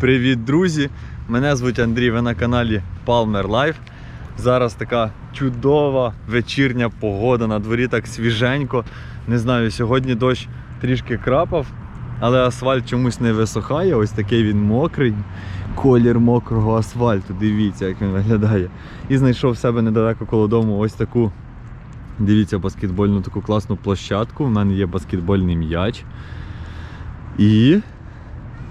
Привіт, друзі! Мене звуть Андрій, ви на каналі Palmer Life. Зараз така чудова вечірня погода, на дворі так свіженько. Не знаю, сьогодні дощ трішки крапав, але асфальт чомусь не висохає. Ось такий він мокрий. Колір мокрого асфальту. Дивіться, як він виглядає. І знайшов в себе недалеко коло дому ось таку. Дивіться, баскетбольну таку класну площадку. У мене є баскетбольний м'яч. І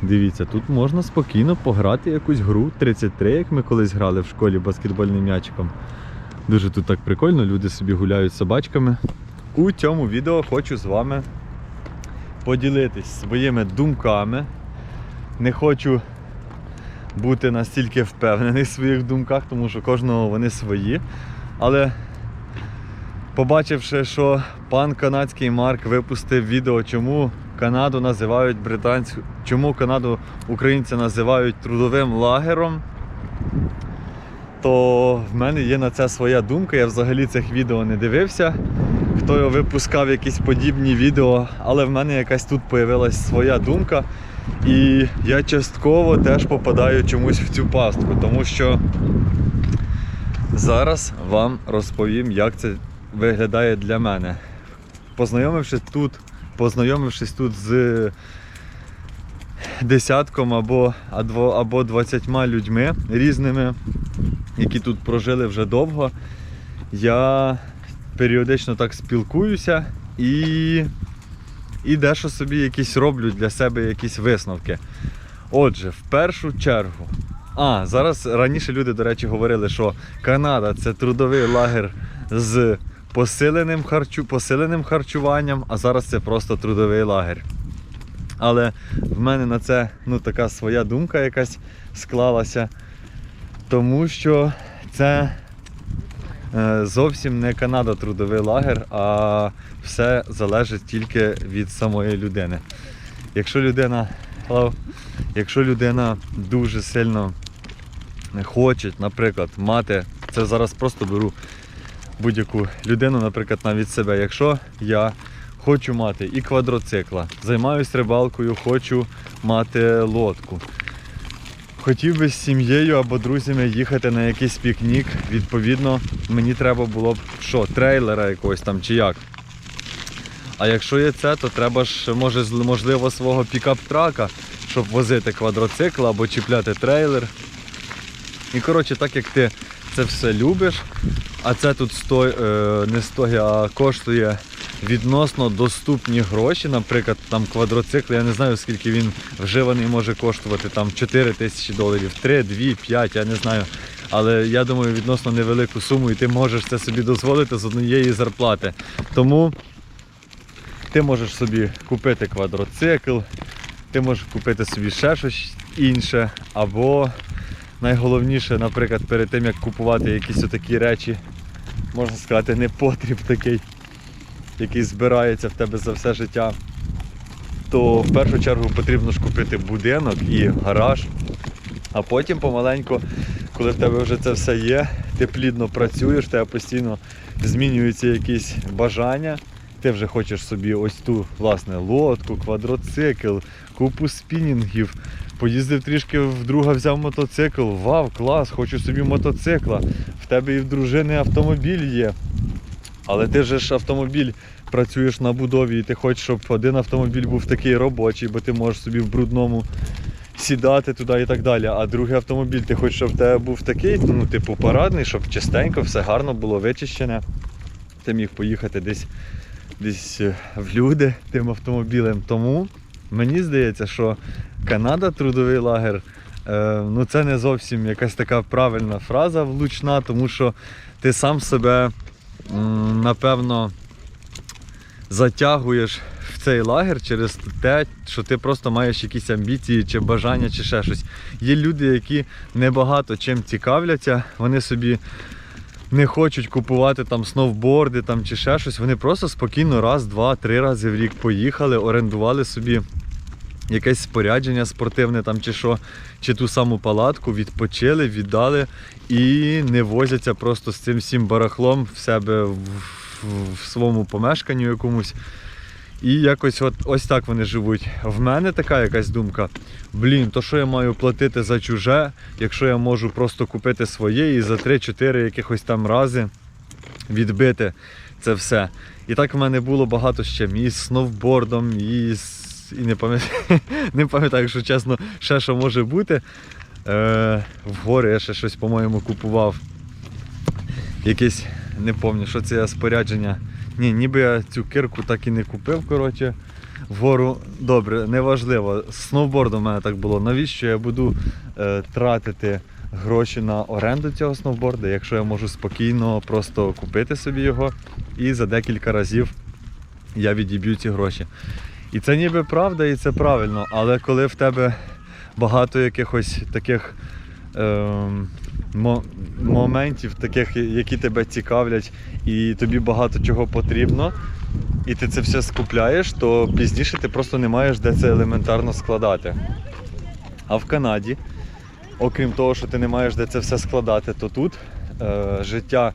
Дивіться, тут можна спокійно пограти якусь гру 33, як ми колись грали в школі баскетбольним м'ячиком. Дуже тут так прикольно, люди собі гуляють з собачками. У цьому відео хочу з вами поділитись своїми думками. Не хочу бути настільки впевнений в своїх думках, тому що кожного вони свої. Але побачивши, що пан канадський Марк випустив відео, чому Канаду називають британську, чому Канаду українці називають трудовим лагером, то в мене є на це своя думка. Я взагалі цих відео не дивився. Хто його випускав якісь подібні відео, але в мене якась тут появилась своя думка. І я частково теж попадаю чомусь в цю пастку, тому що зараз вам розповім, як це виглядає для мене. Познайомившись тут, познайомившись тут з десятком або, або, або 20 людьми різними, які тут прожили вже довго, я періодично так спілкуюся і, і дещо собі якісь роблю для себе якісь висновки. Отже, в першу чергу. А, зараз раніше люди, до речі, говорили, що Канада це трудовий лагер з посиленим, харчу, посиленим харчуванням, а зараз це просто трудовий лагер. Але в мене на це ну, така своя думка якась склалася, тому що це е, зовсім не Канада трудовий лагер, а все залежить тільки від самої людини. Якщо людина, якщо людина дуже сильно хоче, наприклад, мати, це зараз просто беру будь-яку людину, наприклад, навіть себе. Якщо я хочу мати і квадроцикла, займаюся рибалкою, хочу мати лодку. Хотів би з сім'єю або друзями їхати на якийсь пікнік, відповідно, мені треба було б що, трейлера якогось там чи як. А якщо є це, то треба ж, може, можливо, свого пікап-трака, щоб возити квадроцикл або чіпляти трейлер. І коротше, так як ти це все любиш, а це тут сто, е, не стоїть, а коштує відносно доступні гроші, наприклад, там квадроцикл, я не знаю скільки він вживаний може коштувати, там 4 тисячі доларів, 3, 2, 5, я не знаю. Але я думаю, відносно невелику суму, і ти можеш це собі дозволити з однієї зарплати. Тому ти можеш собі купити квадроцикл, ти можеш купити собі ще щось інше, або найголовніше, наприклад, перед тим як купувати якісь отакі речі, можна сказати, не потріб такий, який збирається в тебе за все життя, то в першу чергу потрібно ж купити будинок і гараж, а потім помаленьку, коли в тебе вже це все є, ти плідно працюєш, в тебе постійно змінюються якісь бажання. Ти вже хочеш собі ось ту власне лодку, квадроцикл, купу спінінгів. Поїздив трішки в взяв мотоцикл. Вау, клас, хочу собі мотоцикла. В тебе і в дружини автомобіль є. Але ти же ж автомобіль працюєш на будові, і ти хочеш, щоб один автомобіль був такий робочий, бо ти можеш собі в брудному сідати туди і так далі. А другий автомобіль ти хочеш, щоб в тебе був такий, ну, типу, парадний, щоб чистенько, все гарно було вичищене. Ти міг поїхати десь, десь е, в люди тим автомобілем. Тому мені здається, що Канада трудовий лагер. е, Ну, це не зовсім якась така правильна фраза влучна, тому що ти сам себе, напевно, затягуєш в цей лагер через те, що ти просто маєш якісь амбіції чи бажання, чи ще щось. Є люди, які небагато чим цікавляться, вони собі не хочуть купувати там сноуборди там, чи ще щось. Вони просто спокійно раз, два, три рази в рік поїхали, орендували собі якесь спорядження спортивне там чи що, чи ту саму палатку, відпочили, віддали і не возяться просто з цим всім барахлом в себе в, в, в своєму помешканню якомусь. І якось от, ось так вони живуть. В мене така якась думка. Блін, то що я маю платити за чуже, якщо я можу просто купити своє і за 3-4 якихось там рази відбити це все. І так в мене було багато з чим. І з сноубордом, і з. І не пам'ятаю, не пам'ятаю, якщо чесно, ще що може бути. Е, в гори я ще щось, по-моєму, купував. Якесь, не пам'ятаю, що це спорядження. Ні, ніби я цю кирку так і не купив, коротше. Вгору добре, неважливо. З сноубордом у мене так було. Навіщо я буду е, тратити гроші на оренду цього сноуборда, якщо я можу спокійно просто купити собі його і за декілька разів я відіб'ю ці гроші. І це ніби правда, і це правильно, але коли в тебе багато якихось таких ем, мо- моментів, таких, які тебе цікавлять, і тобі багато чого потрібно, і ти це все скупляєш, то пізніше ти просто не маєш де це елементарно складати. А в Канаді, окрім того, що ти не маєш де це все складати, то тут е, життя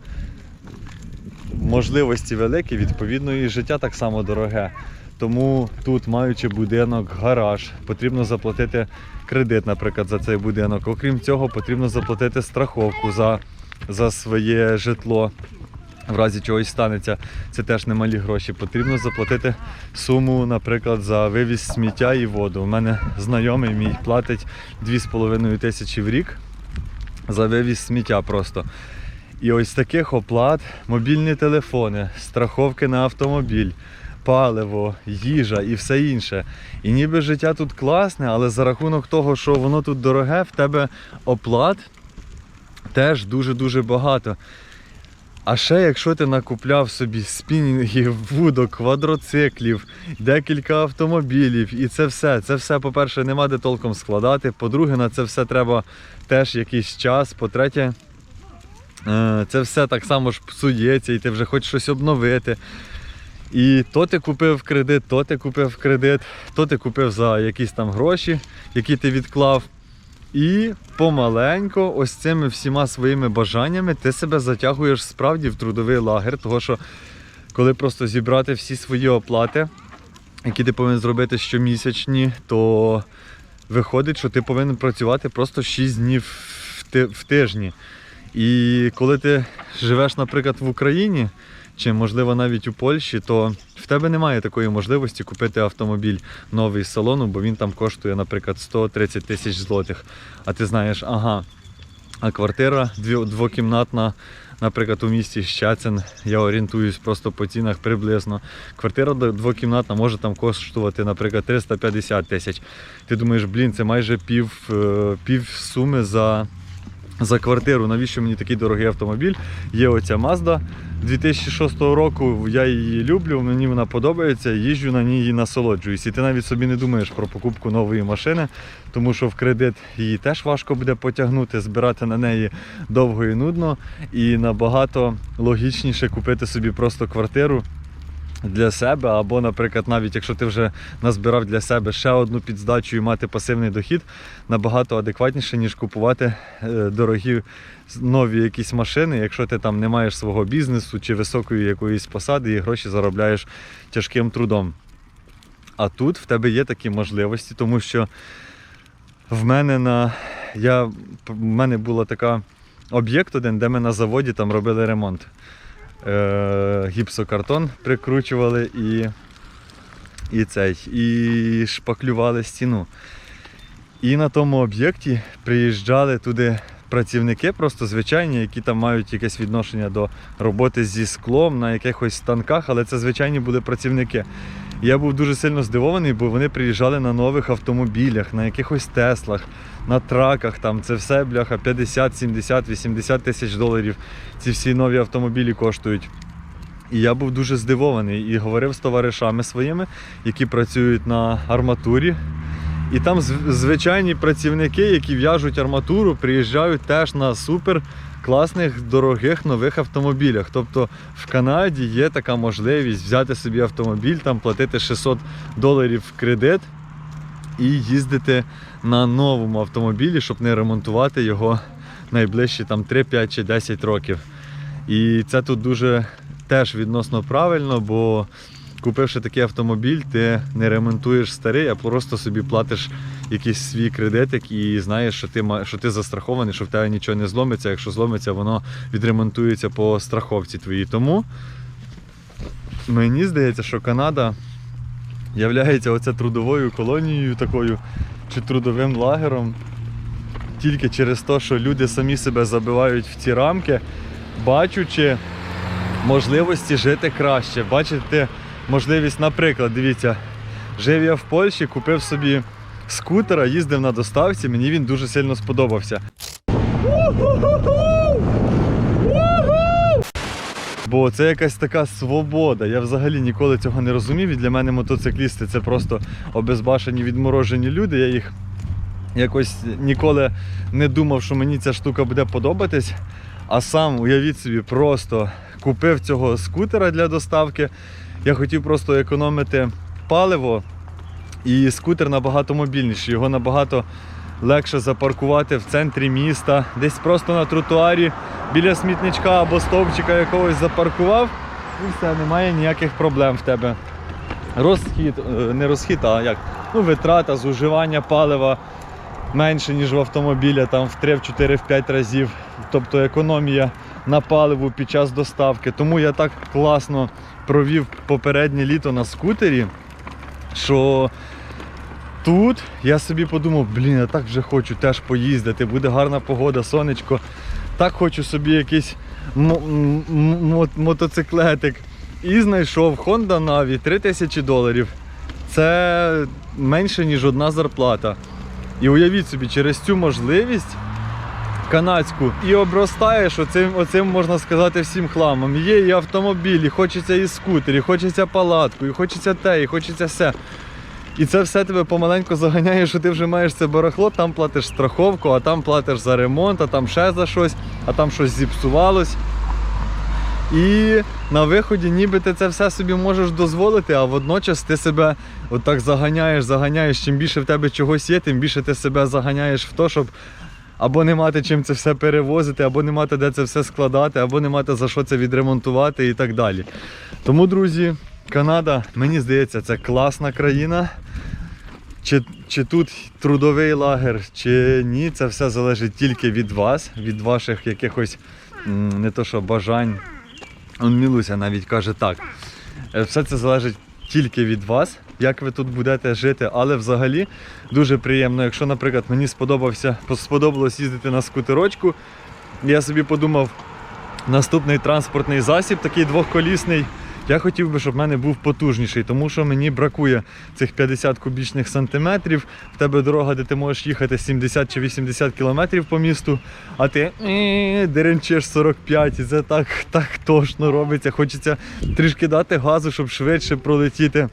можливості великі, відповідно, і життя так само дороге. Тому тут, маючи будинок, гараж, потрібно заплатити кредит, наприклад, за цей будинок. Окрім цього, потрібно заплатити страховку за, за своє житло. В разі чогось станеться, це теж немалі гроші. Потрібно заплатити суму, наприклад, за вивіз сміття і воду. У мене знайомий мій платить 2,5 тисячі в рік за вивіз сміття просто. І ось таких оплат мобільні телефони, страховки на автомобіль, паливо, їжа і все інше. І ніби життя тут класне, але за рахунок того, що воно тут дороге, в тебе оплат теж дуже-дуже багато. А ще якщо ти накупляв собі спінінгів, вудок, квадроциклів, декілька автомобілів, і це все. Це все, по-перше, нема де толком складати. По-друге, на це все треба теж якийсь час. По-третє, е, це все так само ж псується, і ти вже хочеш щось обновити. І то ти купив кредит, то ти купив кредит, то ти купив за якісь там гроші, які ти відклав. І помаленько, ось цими всіма своїми бажаннями ти себе затягуєш справді в трудовий лагер, того що коли просто зібрати всі свої оплати, які ти повинен зробити щомісячні, то виходить, що ти повинен працювати просто 6 днів в тижні. І коли ти живеш, наприклад, в Україні, чи можливо навіть у Польщі, то в тебе немає такої можливості купити автомобіль новий з салону, бо він там коштує, наприклад, 130 тисяч злотих. А ти знаєш, ага, а квартира двокімнатна, наприклад, у місті Щецин, я орієнтуюсь просто по цінах приблизно. Квартира двокімнатна може там коштувати, наприклад, 350 тисяч. Ти думаєш, блін, це майже пів, е, пів суми за, за квартиру. Навіщо мені такий дорогий автомобіль? Є оця Mazda 2006 року. Я її люблю, мені вона подобається, їжджу на ній і насолоджуюсь. І ти навіть собі не думаєш про покупку нової машини, тому що в кредит її теж важко буде потягнути, збирати на неї довго і нудно. І набагато логічніше купити собі просто квартиру. Для себе, або, наприклад, навіть якщо ти вже назбирав для себе ще одну підздачу і мати пасивний дохід, набагато адекватніше, ніж купувати е, дорогі нові якісь машини, якщо ти там не маєш свого бізнесу чи високої якоїсь посади і гроші заробляєш тяжким трудом. А тут в тебе є такі можливості, тому що в мене на я, в мене була така об'єкт один, де ми на заводі там робили ремонт. Е, гіпсокартон прикручували і, і цей, і шпаклювали стіну. І на тому об'єкті приїжджали туди працівники, просто звичайні, які там мають якесь відношення до роботи зі склом на якихось станках, але це звичайні були працівники. Я був дуже сильно здивований, бо вони приїжджали на нових автомобілях, на якихось Теслах, на траках. Там це все бляха 50, 70, 80 тисяч доларів. Ці всі нові автомобілі коштують. І я був дуже здивований і говорив з товаришами своїми, які працюють на арматурі. І там звичайні працівники, які в'яжуть арматуру, приїжджають теж на супер класних, дорогих нових автомобілях. Тобто в Канаді є така можливість взяти собі автомобіль, там платити 600 доларів в кредит і їздити на новому автомобілі, щоб не ремонтувати його найближчі там 3, 5 чи 10 років. І це тут дуже теж відносно правильно, бо купивши такий автомобіль, ти не ремонтуєш старий, а просто собі платиш якийсь свій кредитик і знаєш, що ти, що ти застрахований, що в тебе нічого не зломиться. Якщо зломиться, воно відремонтується по страховці твоїй. Тому мені здається, що Канада являється оце трудовою колонією такою чи трудовим лагером тільки через те, що люди самі себе забивають в ці рамки, бачучи можливості жити краще. Бачите можливість, наприклад, дивіться, жив я в Польщі, купив собі скутера, їздив на доставці, мені він дуже сильно сподобався. Бо це якась така свобода. Я взагалі ніколи цього не розумів. І для мене мотоциклісти це просто обезбашені, відморожені люди. Я їх якось ніколи не думав, що мені ця штука буде подобатись. А сам, уявіть собі, просто купив цього скутера для доставки. Я хотів просто економити паливо. І скутер набагато мобільніший. Його набагато легше запаркувати в центрі міста, десь просто на тротуарі біля смітничка або стовпчика якогось запаркував, і все, немає ніяких проблем в тебе. Розхід, е, не розхід, а як? Ну, витрата, зуживання палива менше, ніж в автомобіля, там в 3, в 4, в 5 разів. Тобто економія на паливу під час доставки. Тому я так класно провів попереднє літо на скутері, що тут я собі подумав, блін, я так вже хочу теж поїздити, буде гарна погода, сонечко. Так хочу собі якийсь мотоциклетик. І знайшов Honda Navi 3000 доларів. Це менше, ніж одна зарплата. І уявіть собі, через цю можливість канадську і обростаєш оцим, оцим можна сказати, всім хламом. Є і автомобілі, хочеться і скутер, і хочеться палатку, і хочеться те, і хочеться все. І це все тебе помаленьку заганяє, що ти вже маєш це барахло, там платиш страховку, а там платиш за ремонт, а там ще за щось, а там щось зіпсувалось. І на виході ніби ти це все собі можеш дозволити, а водночас ти себе отак заганяєш, заганяєш. Чим більше в тебе чогось є, тим більше ти себе заганяєш в то, щоб або не мати чим це все перевозити, або не мати де це все складати, або не мати за що це відремонтувати і так далі. Тому, друзі, Канада, мені здається, це класна країна. Чи, чи тут трудовий лагер, чи ні, це все залежить тільки від вас, від ваших якихось не то що бажань. Он Мілуся навіть каже так. Е, Все це залежить тільки від вас, як ви тут будете жити. Але взагалі дуже приємно, якщо, наприклад, мені сподобався, сподобалось їздити на скутерочку, я собі подумав, наступний транспортний засіб, такий двохколісний. Я хотів би, щоб в мене був потужніший, тому що мені бракує цих 50 кубічних сантиметрів. В тебе дорога, де ти можеш їхати 70 чи 80 кілометрів по місту, а ти деренчиш 45, і це так, так тошно робиться. Хочеться трішки дати газу, щоб швидше пролетіти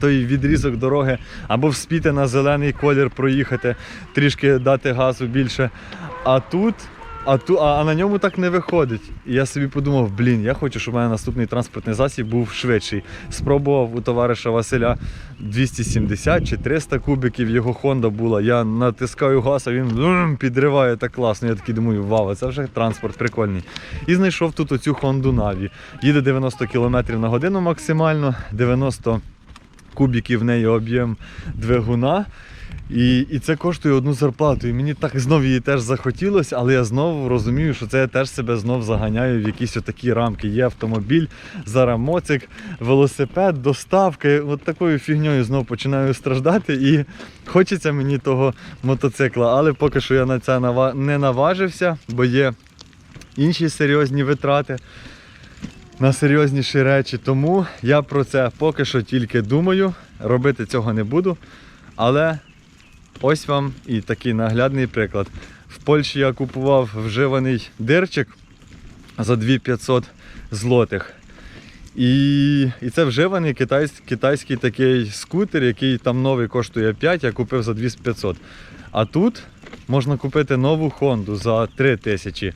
той відрізок дороги, або вспіти на зелений колір проїхати, трішки дати газу більше. А тут. А, ту, а, а на ньому так не виходить. І я собі подумав, блін, я хочу, щоб у мене наступний транспортний засіб був швидший. Спробував у товариша Василя 270 чи 300 кубиків, його Honda була. Я натискаю газ, а він підриває так класно. Я такий думаю, вау, це вже транспорт прикольний. І знайшов тут оцю Honda Navi. Їде 90 км на годину максимально, 90 кубиків в неї об'єм двигуна. І, і це коштує одну зарплату. І мені так знов її теж захотілося, але я знову розумію, що це я теж себе знов заганяю в якісь отакі рамки. Є автомобіль, зараз моцик, велосипед, доставки. От такою фігньою знов починаю страждати. І хочеться мені того мотоцикла. Але поки що я на це не наважився, бо є інші серйозні витрати. На серйозніші речі, тому я про це поки що тільки думаю. Робити цього не буду. Але Ось вам і такий наглядний приклад. В Польщі я купував вживаний дирчик за 2500 злотих. І, і це вживаний китайсь, китайський такий скутер, який там новий коштує 5, я купив за 2500. А тут можна купити нову Хонду за 3000.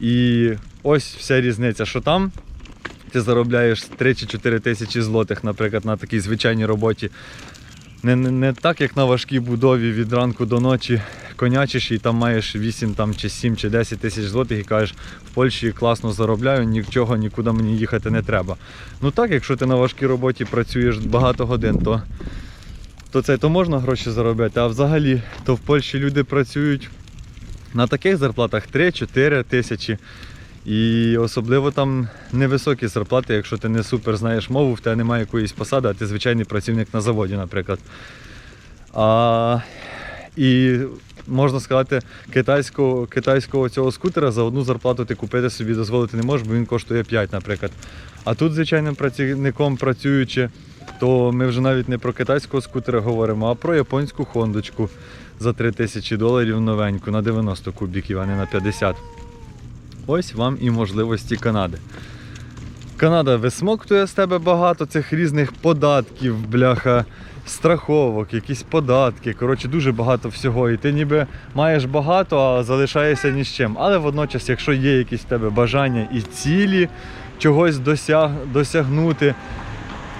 І ось вся різниця, що там ти заробляєш 3 чи 4 тисячі злотих, наприклад, на такій звичайній роботі. не, не, не так, як на важкій будові від ранку до ночі конячиш і там маєш 8 там, чи 7 чи 10 тисяч злотих і кажеш, в Польщі класно заробляю, нічого, нікуди мені їхати не треба. Ну так, якщо ти на важкій роботі працюєш багато годин, то, то це то можна гроші заробляти. А взагалі, то в Польщі люди працюють на таких зарплатах 3-4 тисячі. І особливо там невисокі зарплати, якщо ти не супер знаєш мову, в тебе немає якоїсь посади, а ти звичайний працівник на заводі, наприклад. А, і можна сказати, китайського, китайського цього скутера за одну зарплату ти купити собі дозволити не можеш, бо він коштує 5, наприклад. А тут звичайним працівником працюючи, то ми вже навіть не про китайського скутера говоримо, а про японську хондочку за 3 тисячі доларів новеньку на 90 кубіків, а не на 50. Ось вам і можливості Канади. Канада висмоктує з тебе багато цих різних податків, бляха, страховок, якісь податки. Коротше, дуже багато всього. І ти ніби маєш багато, а залишаєшся ні з чим. Але водночас, якщо є якісь в тебе бажання і цілі чогось досяг, досягнути,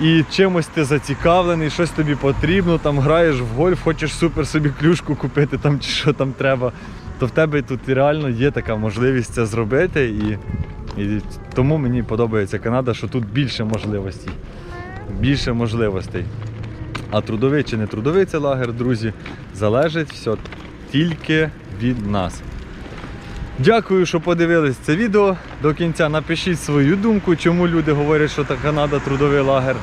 і чимось ти зацікавлений, щось тобі потрібно, там граєш в гольф, хочеш супер собі клюшку купити там чи що там треба, то в тебе тут реально є така можливість це зробити. І, і тому мені подобається Канада, що тут більше можливостей. Більше можливостей. А трудовий чи не трудовий це лагер, друзі, залежить все тільки від нас. Дякую, що подивились це відео до кінця. Напишіть свою думку, чому люди говорять, що Канада трудовий лагер.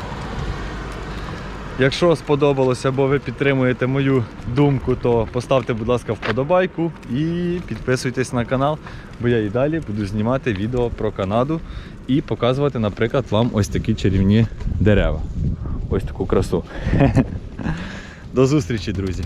Якщо сподобалося або ви підтримуєте мою думку, то поставте, будь ласка, вподобайку і підписуйтесь на канал, бо я і далі буду знімати відео про Канаду і показувати, наприклад, вам ось такі чарівні дерева. Ось таку красу. До зустрічі, друзі!